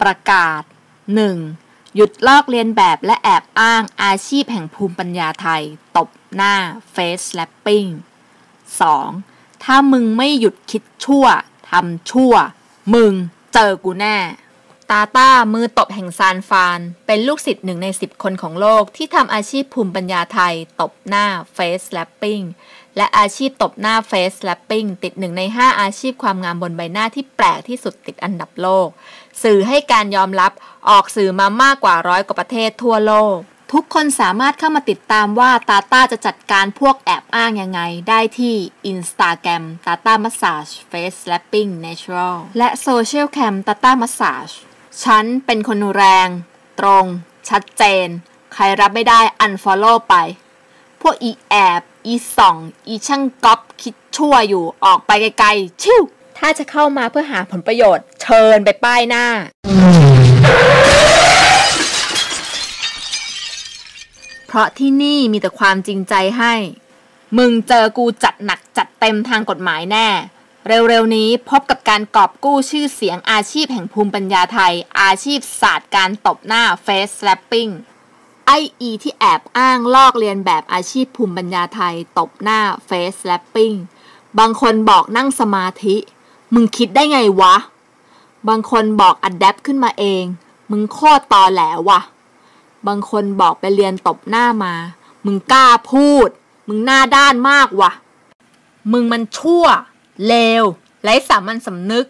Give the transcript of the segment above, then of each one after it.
ประกาศ 1. หยุดลอกเลียนแบบและแอบอ้างอาชีพแห่งภูมิปัญญาไทย ตบหน้าเฟสแลปปิ้ง 2. ถ้ามึงไม่หยุดคิดชั่วทำชั่ว มึงเจอกูแน่ ตาต้ามือตบแห่งซานฟาน เป็นลูกศิษย์หนึ่งในสิบคนของโลกที่ทำอาชีพภูมิปัญญาไทย ตบหน้า face slapping และอาชีพตบหน้า face slapping ติดหนึ่งใน 5 อาชีพความงามบนใบหน้าที่แปลกที่สุดติดอันดับโลก สื่อให้การยอมรับออกสื่อมามากกว่าร้อยกว่าประเทศทั่วโลก ทุกคนสามารถเข้ามาติดตามว่าตาต้าจะจัดการพวกแอบอ้างยังไง ได้ที่ Instagram Tata Massage Face Slapping Natural และ Social Cam Tata Massage ฉันเป็นคนแรง ตรง ชัดเจน ใครรับไม่ได้ unfollow ไป พวกอีแอบ อีส่อง อีช่างก๊อปคิดชั่วอยู่ออกไปไกลๆ ชิวถ้าจะเข้ามาเพื่อหาผลประโยชน์ เชิญไปป้ายหน้า เพราะที่นี่มีแต่ความจริงใจให้ มึงเจอกูจัดหนักจัดเต็มทางกฎหมายแน่ เร็วๆนี้พบกับการกอบกู้ชื่อเสียงอาชีพแห่งภูมิปัญญาไทย อาชีพศาสตร์การตบหน้า face slapping ไออีที่แอบอ้างลอกเลียนแบบอาชีพภูมิปัญญาไทย ตบหน้า face slapping บางคนบอกนั่งสมาธิ มึงคิดได้ไงวะ บางคนบอกอัดแอปขึ้นมาเอง มึงโคตรตอแหลวะบางคนบอกไปเรียนตบหน้ามา มึงกล้าพูด มึงหน้าด้านมากวะมึงมันชั่ว เลวไร้สามัญสำนึก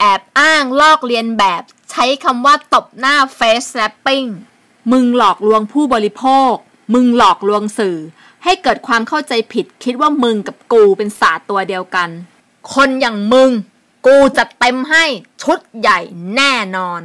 แอบอ้างลอกเลียนแบบ ใช้คำว่าตบหน้า face slapping มึงหลอกลวงผู้บริโภค มึงหลอกลวงสื่อ ให้เกิดความเข้าใจผิดคิดว่ามึงกับกูเป็นศาสตร์ตัวเดียวกัน คนอย่างมึง กูจะเต็มให้ชุดใหญ่แน่นอน